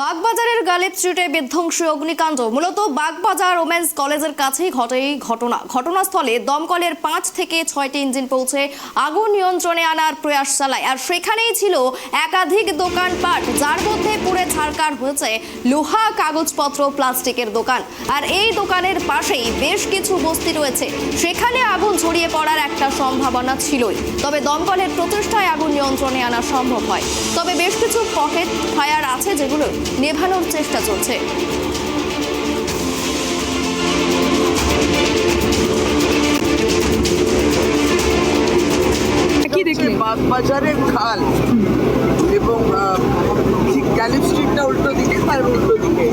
বাগবাজারের গালিব স্ট্রিটে বিধ্বংসী অগ্নিকাণ্ড। মূলত বাগবাজার ওমেন্স কলেজের কাছেই ঘটে এই ঘটনা। ঘটনাস্থলে দমকলের পাঁচ থেকে ছয়টি ইঞ্জিন পৌঁছে আগুন নিয়ন্ত্রণে আনার প্রয়াস চালায়। আর সেখানেই ছিল একাধিক দোকানপাট, যার মধ্যে পুড়ে ছাড়কার হয়েছে লোহা কাগজপত্র, প্লাস্টিকের দোকান। আর এই দোকানের পাশেই বেশ কিছু বস্তি রয়েছে। সেখানে আগুন ছড়িয়ে পড়ার একটা সম্ভাবনা ছিলই। তবে দমকলের প্রচেষ্টায় আগুন নিয়ন্ত্রণে আনা সম্ভব হয়। তবে বেশ কিছু পকেট ফায়ার আছে যেগুলো নেভানোর চেষ্টা চলছে। বাগবাজারের খাল। এবং স্ট্রিটটা উল্টো দিকে তার উল্টো দিকে।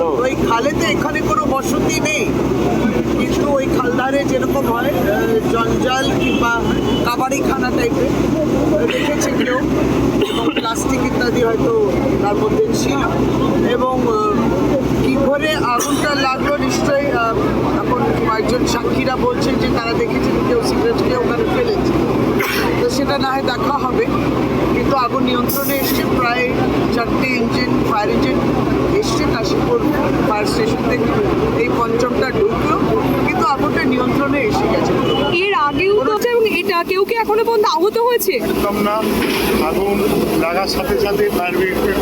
তো ওই খালেতে এখানে কোনো বসতি নেই। খালধারে যেরকম হয় জঞ্জাল কিংবা কাবাড়িখানা টাইপের দেখেছে কেউ, এবং প্লাস্টিক ইত্যাদি হয়তো তার মধ্যে ছিল। এবং কি করে আগুনটা লাগল নিশ্চয়ই এখন কয়েকজন সাক্ষীরা বলছেন যে তারা দেখেছেন কেউ সিগারেটকে ওখানে ফেলেছে। তো সেটা না হয় দেখা হবে, কিন্তু আগুন নিয়ন্ত্রণে এসছে, প্রায় চারটে ইঞ্জিন ফায়ার ইঞ্জিন এসছে, কাশীপুর ফায়ার স্টেশন থেকে। এই পঞ্চমটা ঢুকলো কিন্তু আগুনটা নিয়ন্ত্রণে এসে গেছে। এর আগেও তো এটা কেউ কি এখনও পর্যন্ত আহত হয়েছে? একদম না। আগুন লাগার সাথে সাথে ফায়ার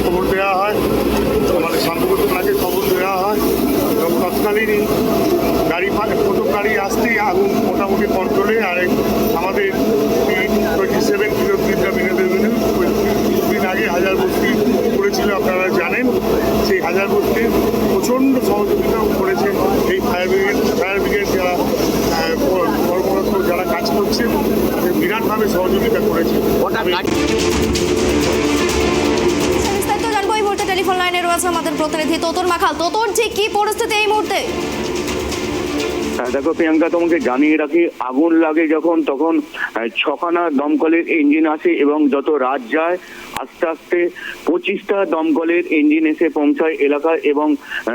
খবর দেওয়া হয়। মানে শান্তপ্রতনাকে খবর দেওয়া হয়। এবং তৎকালীনই গাড়ি প্রথম গাড়ি আসতেই আগুন মোটামুটি কন্ট্রোলে আর আমাদের যারা কাজ করছে। বিরাটভাবে সহযোগিতা করেছে বিস্তারিত জানব এই মুহূর্তে টেলিফোন লাইনে রয়েছে আমাদের প্রতিনিধি তোতন মাখাল। তোতন ঠিক কি পরিস্থিতি এই মুহূর্তে? দেখো প্রিয়াঙ্কা তোমাকে জানিয়ে রাখি, আগুন লাগে যখন, তখন ছখানা দমকলের ইঞ্জিন আসে এবং যত রাত যায়, আস্তে আস্তে পঁচিশটা দমকলের ইঞ্জিন এসে পৌঁছায় এলাকায় এবং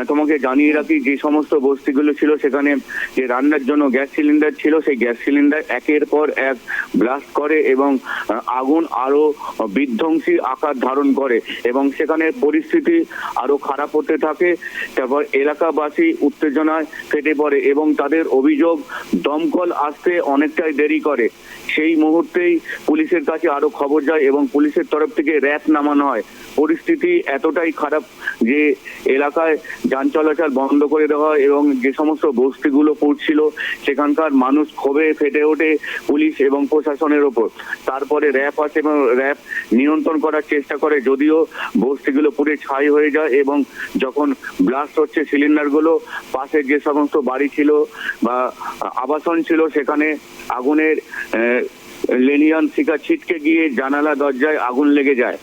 তোমাকে জানিয়ে রাখি যে সমস্ত বস্তিগুলো ছিল সেখানে যে রান্নার জন্য গ্যাস সিলিন্ডার ছিল, সেই গ্যাস সিলিন্ডার একের পর এক ব্লাস্ট করে এবং আগুন আরও বিধ্বংসী আকার ধারণ করে এবং সেখানে পরিস্থিতি আরও খারাপ হতে থাকে, তারপর এলাকাবাসী উত্তেজনায় ফেটে পড়ে এবং তাদের অভিযোগ দমকল আসতে অনেকটাই দেরি করে। সেই মুহূর্তেই পুলিশের কাছে আরও খবর যায় এবং পুলিশের তরফ থেকে র্যাপ নামানো হয়। পরিস্থিতি এতটাই খারাপ যে এলাকায় যান চলাচল বন্ধ করে দেওয়া হয় এবং যে সমস্ত বস্তিগুলো পড়ছিল, সেখানকার মানুষ ক্ষোভে ফেটে ওঠে পুলিশ এবং প্রশাসনের ওপর। তারপরে র্যাপ আসে এবং র্যাপ নিয়ন্ত্রণ করার চেষ্টা করে, যদিও বস্তিগুলো পুড়ে ছাই হয়ে যায় এবং যখন ব্লাস্ট হচ্ছে সিলিন্ডারগুলো, পাশে যে সমস্ত বাড়ি ছিল বা আবাসন ছিল, সেখানে আগুনের আহ, লেনিয়ান শিকা ছিটকে গিয়ে জানালা দরজায় আগুন লেগে যায়।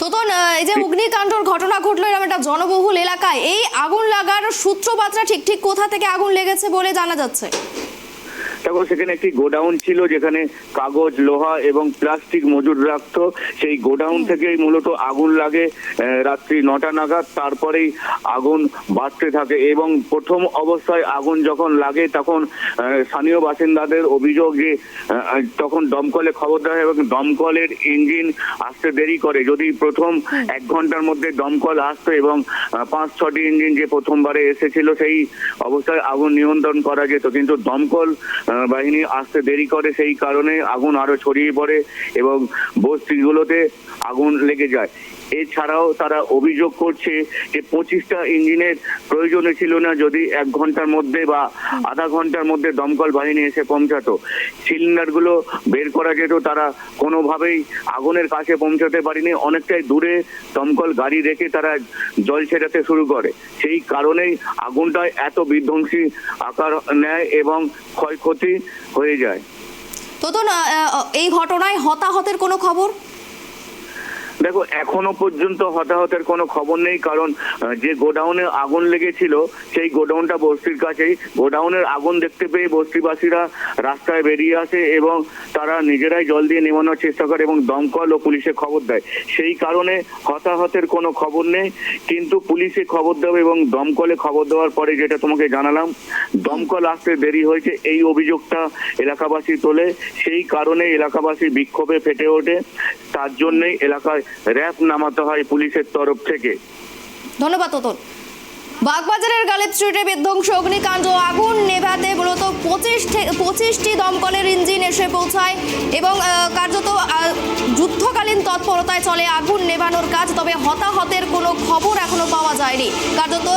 তোতন এই যে অগ্নিকাণ্ডর ঘটনা ঘটলো এরকম একটা জনবহুল এলাকায় এই আগুন লাগার সূত্রপাতটা ঠিক ঠিক কোথা থেকে আগুন লেগেছে বলে জানা যাচ্ছে? তখন সেখানে একটি গোডাউন ছিল যেখানে কাগজ লোহা এবং প্লাস্টিক মজুর রাখতো। সেই গোডাউন থেকেই মূলত আগুন লাগে রাত্রি নটা নাগাদ। তারপরেই আগুন বাড়তে থাকে এবং প্রথম অবস্থায় আগুন যখন লাগে তখন স্থানীয় বাসিন্দাদের অভিযোগ যে তখন দমকলে খবর দেওয়া হয় এবং দমকলের ইঞ্জিন আসতে দেরি করে। যদি প্রথম এক ঘণ্টার মধ্যে দমকল আসতো এবং পাঁচ ছটি ইঞ্জিন যে প্রথমবারে এসেছিল সেই অবস্থায় আগুন নিয়ন্ত্রণ করা যেত। কিন্তু দমকল বাহিনী আসতে দেরি করে, সেই কারণে আগুন আরও ছড়িয়ে পড়ে এবং বস্তিগুলোতে আগুন লেগে যায়। এছাড়াও তারা অভিযোগ করছে যে পঁচিশটা ইঞ্জিনের প্রয়োজন ছিল না যদি এক ঘণ্টার মধ্যে বা আধা ঘণ্টার মধ্যে দমকল বাহিনী এসে পৌঁছাতো। সিলিন্ডারগুলো বের করা যেত তারা কোনোভাবেই আগুনের কাছে পৌঁছাতে পারেনি। অনেকটাই দূরে দমকল গাড়ি রেখে তারা জল ছেটাতে শুরু করে। সেই কারণেই আগুনটা এত বিধ্বংসী আকার নেয় এবং ক্ষয়ক্ষতি হয়ে যায়। আহ, এই ঘটনায় হতাহতের কোনো খবর? দেখো, এখনও পর্যন্ত হতাহতের কোনো খবর নেই, কারণ যে গোডাউনে আগুন লেগেছিল, সেই গোডাউনটা বস্তির কাছেই। গোডাউনের আগুন দেখতে পেয়ে বস্তিবাসীরা রাস্তায় বেরিয়ে আসে এবং তারা নিজেরাই জল দিয়ে নেমানোর চেষ্টা করে এবং দমকল ও পুলিশে খবর দেয়। সেই কারণে হতাহতের কোনো খবর নেই, কিন্তু পুলিশে খবর দেবে এবং দমকলে খবর দেওয়ার পরে যেটা তোমাকে জানালাম দমকল আসতে দেরি হয়েছে, এই অভিযোগটা এলাকাবাসী তোলে। সেই কারণে এলাকাবাসী বিক্ষোভে ফেটে ওঠে। তার জন্যই এলাকায় র্যাব নামাতে হয় পুলিশের তরফ থেকে। ধন্যবাদ, তোতন। বাগবাজারের গালিব স্ট্রিটে বিধ্বংসী অগ্নিকাণ্ড, আগুন নেভাতে মূলত পঁচিশ পঁচিশটি দমকলের ইঞ্জিন এসে পৌঁছায় এবং কার্যত যুদ্ধকালীন তৎপরতায় চলে আগুন নেভানোর কাজ, তবে হতাহতের কোনো খবর এখনও পাওয়া যায়নি। কার্যত